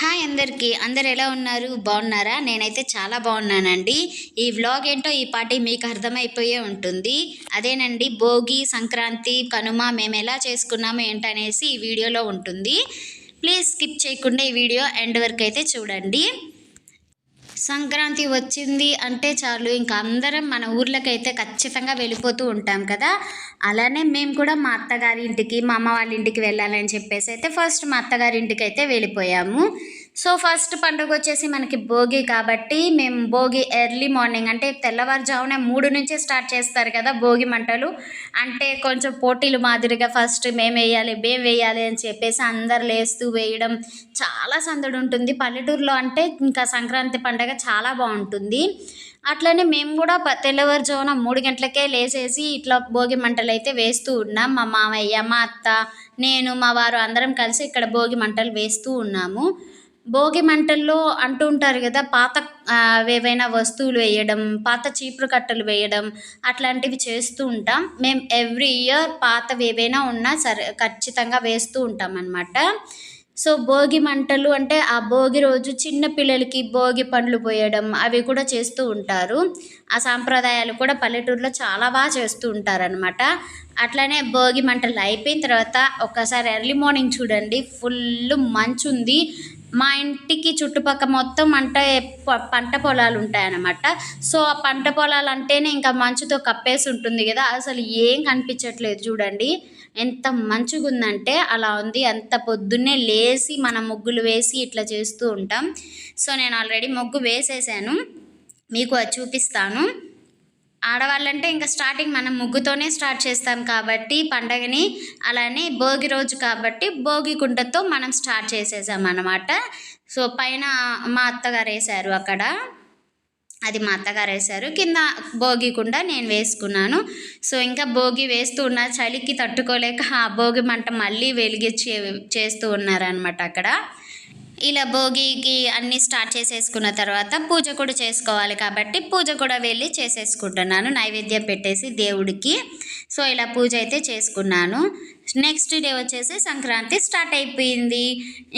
Hi అందరికీ. అందరు ఎలా ఉన్నారు? బాగున్నారా? నేనైతే చాలా బాగున్నానండి. ఈ వ్లాగ్ ఏంటో ఈ పాటి మీకు అర్థమైపోయే ఉంటుంది. అదేనండి భోగి సంక్రాంతి కనుమ మేము ఎలా చేసుకున్నాము ఏంటనేసి ఈ వీడియోలో ఉంటుంది. ప్లీజ్ స్కిప్ చేయకుండా ఈ వీడియో ఎండ్ వరకు అయితే చూడండి. సంక్రాంతి వచ్చింది అంటే చాలు. ఇంకా అందరం మన ఊర్లకైతే ఖచ్చితంగా వెళ్ళిపోతూ ఉంటాం కదా. అలానే మేము కూడా మా అత్తగారి ఇంటికి మా అమ్మ వాళ్ళ ఇంటికి వెళ్ళాలని చెప్పేసి అయితే ఫస్ట్ మా అత్తగారి ఇంటికి అయితే వెళ్ళిపోయాము. సో ఫస్ట్ పండుగ వచ్చేసి మనకి భోగి కాబట్టి మేము భోగి ఎర్లీ మార్నింగ్ అంటే తెల్లవారుజామున మూడు నుంచే స్టార్ట్ చేస్తారు కదా భోగి మంటలు. అంటే కొంచెం పోటీలు మాదిరిగా ఫస్ట్ మేము వేయాలి మేము వేయాలి అని చెప్పేసి అందరు లేస్తూ వేయడం చాలా సందడి ఉంటుంది పల్లెటూరులో అంటే ఇంకా సంక్రాంతి పండగ చాలా బాగుంటుంది. అట్లనే మేము కూడా ప తెల్లవారుజామున మూడు గంటలకే లేచేసి ఇట్లా భోగి మంటలు అయితే వేస్తూ ఉన్నాం. మా మామయ్య మా అత్త నేను మా వారు అందరం కలిసి ఇక్కడ భోగి మంటలు వేస్తూ ఉన్నాము. భోగి మంటల్లో అంటూ ఉంటారు కదా పాత ఏవైనా వస్తువులు వేయడం పాత చీపురు కట్టలు వేయడం అట్లాంటివి చేస్తూ ఉంటాం. మేము ఎవ్రీ ఇయర్ పాతవి ఏవైనా ఉన్నా సరే ఖచ్చితంగా వేస్తూ ఉంటాం అన్నమాట సో భోగి మంటలు అంటే ఆ భోగి రోజు చిన్న పిల్లలకి భోగి పండ్లు పోయడం అవి కూడా చేస్తూ ఉంటారు. ఆ సాంప్రదాయాలు కూడా పల్లెటూరులో చాలా బాగా చేస్తూ ఉంటారనమాట అట్లానే భోగి మంటలు అయిపోయిన తర్వాత ఒక్కసారి ఎర్లీ మార్నింగ్ చూడండి ఫుల్ మంచు ఉంది మా ఇంటికి చుట్టుపక్క మొత్తం అంటే పంట పొలాలు ఉంటాయన్నమాట. సో ఆ పంట పొలాలు అంటేనే ఇంకా మంచుతో కప్పేసి ఉంటుంది కదా అసలు ఏం కనిపించట్లేదు చూడండి. ఎంత మంచిగా ఉందంటే అలా ఉంది. అంత పొద్దున్నే లేచి మనం ముగ్గులు వేసి ఇట్లా చేస్తూ ఉంటాం. సో నేను ఆల్రెడీ ముగ్గు వేసేసాను. మీకు అది చూపిస్తాను. ఆడవాళ్ళంటే ఇంకా స్టార్టింగ్ మనం ముగ్గుతోనే స్టార్ట్ చేస్తాం కాబట్టి పండగని అలానే భోగి రోజు కాబట్టి భోగి కుండతో మనం స్టార్ట్ చేసేసాం అన్నమాట సో పైన మా అత్తగారు వేశారు అక్కడ. అది మా అత్తగారు వేశారు. కింద భోగి కుండా నేను వేసుకున్నాను. సో ఇంకా భోగి వేస్తూ ఉన్న చలికి తట్టుకోలేక ఆ భోగి మంట మళ్ళీ వెలిగించి చేస్తూ ఉన్నారనమాట అక్కడ. ఇలా భోగికి అన్నీ స్టార్ట్ చేసేసుకున్న తర్వాత పూజ కూడా చేసుకోవాలి కాబట్టి పూజ కూడా వెళ్ళి చేసేసుకుంటున్నాను. నైవేద్యం పెట్టేసి దేవుడికి. సో ఇలా పూజ అయితే చేసుకున్నాను. నెక్స్ట్ డే వచ్చేసి సంక్రాంతి స్టార్ట్ అయిపోయింది.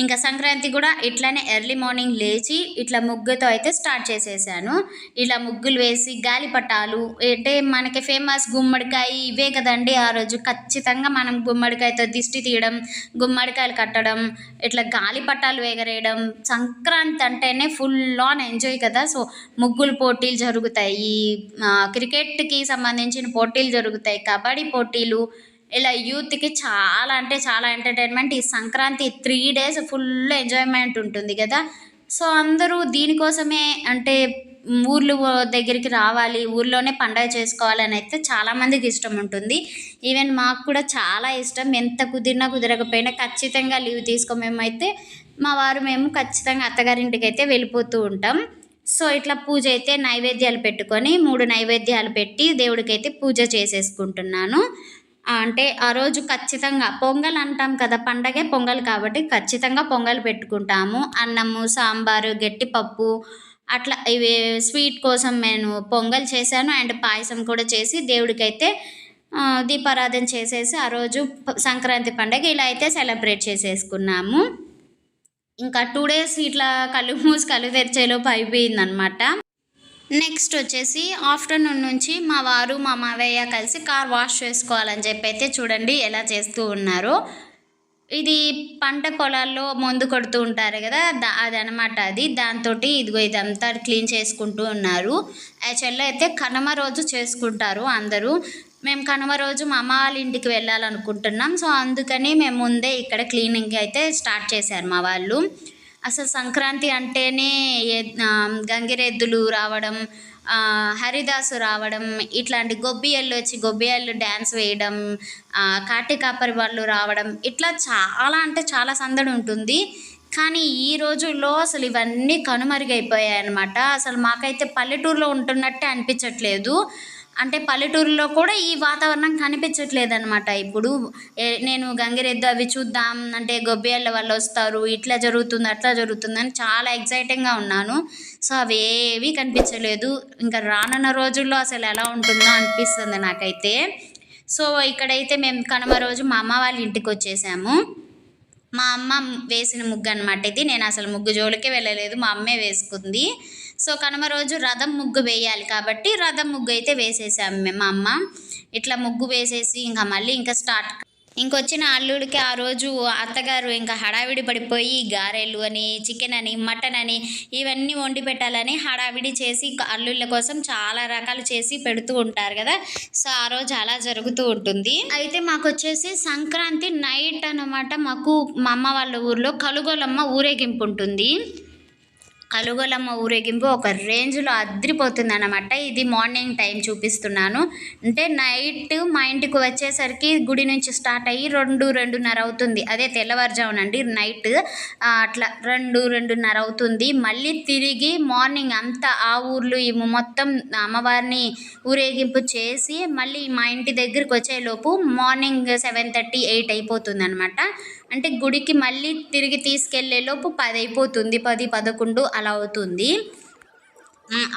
ఇంకా సంక్రాంతి కూడా ఇట్లానే ఎర్లీ మార్నింగ్ లేచి ఇట్లా ముగ్గుతో అయితే స్టార్ట్ చేసేసాను. ఇలా ముగ్గులు వేసి గాలిపటాలు అంటే మనకి ఫేమస్ గుమ్మడికాయ ఇవే కదండి ఆ రోజు. ఖచ్చితంగా మనం గుమ్మడికాయతో దిష్టి తీయడం గుమ్మడికాయలు కట్టడం ఇట్లా గాలిపటాలు ఎగరేయడం సంక్రాంతి అంటేనే ఫుల్ ఆన్ ఎంజాయ్ కదా. సో ముగ్గులు పోటీలు జరుగుతాయి. క్రికెట్కి సంబంధించిన పోటీలు జరుగుతాయి కబడ్డీ పోటీలు ఇలా యూత్కి చాలా అంటే చాలా ఎంటర్టైన్మెంట్ ఈ Sankranti three days full enjoyment ఉంటుంది కదా. సో అందరూ దీనికోసమే అంటే ఊర్లు దగ్గరికి రావాలి ఊర్లోనే పండగ చేసుకోవాలని అయితే చాలామందికి ఇష్టం ఉంటుంది. ఈవెన్ మాకు కూడా చాలా ఇష్టం ఎంత కుదిరినా కుదరకపోయినా ఖచ్చితంగా లీవ్ తీసుకో మేమైతే మా వారు మేము ఖచ్చితంగా అత్తగారింటికి అయితే వెళ్ళిపోతూ ఉంటాం. సో ఇట్లా పూజ అయితే నైవేద్యాలు పెట్టుకొని మూడు నైవేద్యాలు పెట్టి దేవుడికైతే పూజ చేసేసుకుంటున్నాను. అంటే ఆ రోజు ఖచ్చితంగా పొంగల్ అంటాం కదా పండగే పొంగల్ కాబట్టి ఖచ్చితంగా పొంగల్ పెట్టుకుంటాము. అన్నము సాంబారు గట్టిపప్పు అట్లా ఇవి స్వీట్ కోసం నేను పొంగల్ చేశాను. అండ్ పాయసం కూడా చేసి దేవుడికైతే దీపారాధన చేసేసి ఆ రోజు సంక్రాంతి పండగ ఇలా అయితే సెలబ్రేట్ చేసేసుకున్నాము. ఇంకా టూ డేస్ ఇట్లా కళ్ళు మూసి కళ్ళు తెరిచేలోపు అయిపోయిందనమాట నెక్స్ట్ వచ్చేసి ఆఫ్టర్నూన్ నుంచి మా వారు మా మావయ్య కలిసి కార్ వాష్ చేసుకోవాలని చెప్పి అయితే చూడండి ఎలా చేస్తూ ఉన్నారు. ఇది పంట పొలాల్లో మందు కొడుతూ ఉంటారు కదా దా అదనమాట అది. దాంతో ఇదిగో ఇదంతా క్లీన్ చేసుకుంటూ ఉన్నారు. యాక్చువల్గా అయితే కనుమ రోజు చేసుకుంటారు అందరూ. మేము కనుమ రోజు మా అమ్మ వాళ్ళ ఇంటికి వెళ్ళాలనుకుంటున్నాం. సో అందుకని మేము ముందే ఇక్కడ క్లీనింగ్ అయితే స్టార్ట్ చేశారు మా వాళ్ళు. అసలు సంక్రాంతి అంటేనే గంగిరెద్దులు రావడం హరిదాసు రావడం ఇట్లాంటి గొబ్బియళ్ళు వచ్చి గొబ్బియళ్ళు డ్యాన్స్ వేయడం కాటికాపరి కాటి కాపరి వాళ్ళు రావడం ఇట్లా చాలా అంటే చాలా సందడి ఉంటుంది. కానీ ఈ రోజుల్లో అసలు ఇవన్నీ కనుమరుగైపోయాయి అనమాట అసలు మాకైతే పల్లెటూరులో ఉంటున్నట్టే అనిపించట్లేదు. అంటే పల్లెటూరులో కూడా ఈ వాతావరణం కనిపించట్లేదు అనమాట ఇప్పుడు నేను గంగిరెద్దు అవి చూద్దాం అంటే గొబ్బేళ్ళ వాళ్ళు వస్తారు ఇట్లా జరుగుతుంది అట్లా జరుగుతుంది అని చాలా ఎగ్జైటింగ్గా ఉన్నాను. సో అవి ఏవి కనిపించలేదు. ఇంకా రానున్న రోజుల్లో అసలు ఎలా ఉంటుందో అనిపిస్తుంది నాకైతే. సో ఇక్కడైతే మేము కనుమ రోజు మా అమ్మ వాళ్ళ ఇంటికి వచ్చేసాము. మా అమ్మ వేసిన ముగ్గు అనమాట ఇది. నేను అసలు ముగ్గు జోలికే వెళ్ళలేదు మా అమ్మే వేసుకుంది. సో కనుమ రోజు రథం ముగ్గు వేయాలి కాబట్టి రథం ముగ్గు అయితే వేసేసాము మేము మా అమ్మ. ఇట్లా ముగ్గు వేసేసి ఇంకా మళ్ళీ ఇంకా స్టార్ట్ ఇంకొచ్చిన అల్లుడికి ఆ రోజు అత్తగారు ఇంకా హడావిడి పడిపోయి గారెలు అని చికెన్ అని మటన్ అని ఇవన్నీ వండి పెట్టాలని హడావిడి చేసి ఇంకా అల్లుళ్ళ కోసం చాలా రకాలు చేసి పెడుతూ ఉంటారు కదా. సో ఆ రోజు అలా జరుగుతూ ఉంటుంది. అయితే మాకు వచ్చేసి సంక్రాంతి నైట్ అనమాట మాకు మా అమ్మ వాళ్ళ ఊర్లో కలుగోలమ్మ ఊరేగింపు ఉంటుంది. కలుగోలమ్మ ఊరేగింపు ఒక రేంజ్లో అద్రిపోతుంది అనమాట ఇది మార్నింగ్ టైం చూపిస్తున్నాను. అంటే నైట్ మా ఇంటికి వచ్చేసరికి గుడి నుంచి స్టార్ట్ అయ్యి రెండు రెండున్నర అవుతుంది. అదే తెల్లవారుజామునండి నైట్. అట్లా రెండు రెండున్నర అవుతుంది. మళ్ళీ తిరిగి మార్నింగ్ అంతా ఆ ఊర్లు ఈ మొత్తం అమ్మవారిని ఊరేగింపు చేసి మళ్ళీ మా ఇంటి దగ్గరికి వచ్చేలోపు మార్నింగ్ సెవెన్ థర్టీ ఎయిట్ అయిపోతుంది అనమాట అంటే గుడికి మళ్ళీ తిరిగి తీసుకెళ్ళేలోపు పది అయిపోతుంది పది పదకొండు అలా అవుతుంది.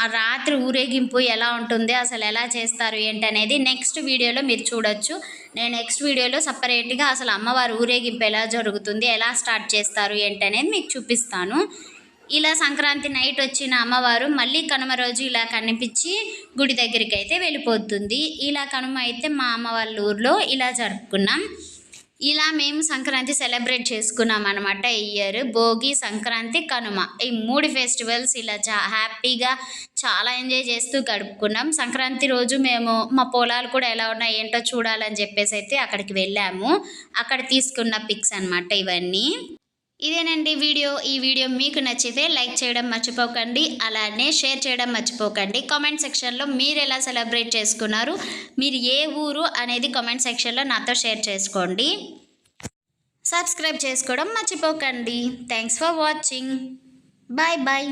ఆ రాత్రి ఊరేగింపు ఎలా ఉంటుంది? అసలు ఎలా చేస్తారు? ఏంటి అనేది నెక్స్ట్ వీడియోలో మీరు చూడొచ్చు. నేను నెక్స్ట్ వీడియోలో సపరేట్గా అసలు అమ్మవారి ఊరేగింపు ఎలా జరుగుతుంది? ఎలా స్టార్ట్ చేస్తారు? ఏంటి అనేది మీకు చూపిస్తాను. ఇలా సంక్రాంతి నైట్ వచ్చిన అమ్మవారు మళ్ళీ కనుమ రోజు ఇలా కనిపించి గుడి దగ్గరికి అయితే వెళ్ళిపోతుంది. ఇలా కనుమ అయితే మా అమ్మ వాళ్ళ ఊర్లో ఇలా జరుపుకున్నాం. ఇలా మేము సంక్రాంతి సెలబ్రేట్ చేసుకున్నాం అనమాట ఇయర్. భోగి సంక్రాంతి కనుమ. ఈ మూడు ఫెస్టివల్స్ ఇలా చా హ్యాపీగా చాలా ఎంజాయ్ చేస్తూ గడుపుకున్నాం. సంక్రాంతి రోజు మేము మా పొలాలు కూడా ఎలా ఉన్నాయి ఏంటో చూడాలని చెప్పేసి అయితే అక్కడికి వెళ్ళాము. అక్కడ తీసుకున్న పిక్స్ అన్నమాట ఇవన్నీ. ఇదేనండి వీడియో. ఈ వీడియో మీకు నచ్చితే లైక్ చేయడం మర్చిపోకండి. అలానే షేర్ చేయడం మర్చిపోకండి. కామెంట్ సెక్షన్లో మీరు ఎలా సెలబ్రేట్ చేసుకున్నారు మీరు ఏ ఊరు అనేది కామెంట్ సెక్షన్లో నాతో షేర్ చేసుకోండి. సబ్స్క్రైబ్ చేసుకోవడం మర్చిపోకండి. Thanks for watching bye bye